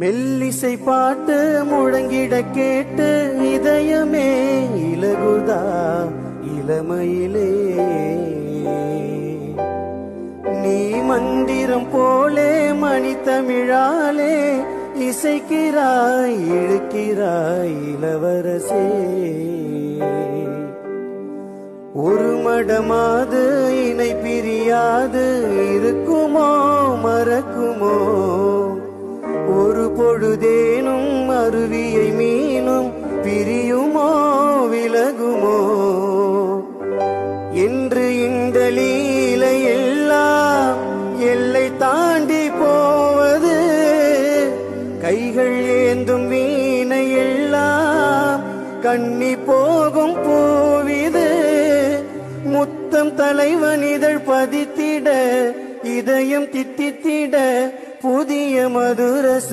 மெல்லிசை பாட்டு முழங்கிட கேட்டு இதயமே இலகுதா இளமையிலே. நீ மந்திரம் போலே மணி தமிழாலே இசைக்கிறாய் இழுக்கிறாய் இளவரசே. ஒரு மடமாது இணை பிரியாது இருக்குமோ மறக்குமோ? ஒரு பொழுதேனும் அருவியை மீனும் பிரியுமோ விலகுமோ? என்று இந்த லீலை எல்லாம் எல்லை தாண்டி போவது கைகள் ஏந்தும் வீணை எல்லாம் கண்ணி போகும் பூவிது. முத்தம் தலைவன் இதழ் பதித்திட இதயம் தித்தித்திட புதிய மதுரசம்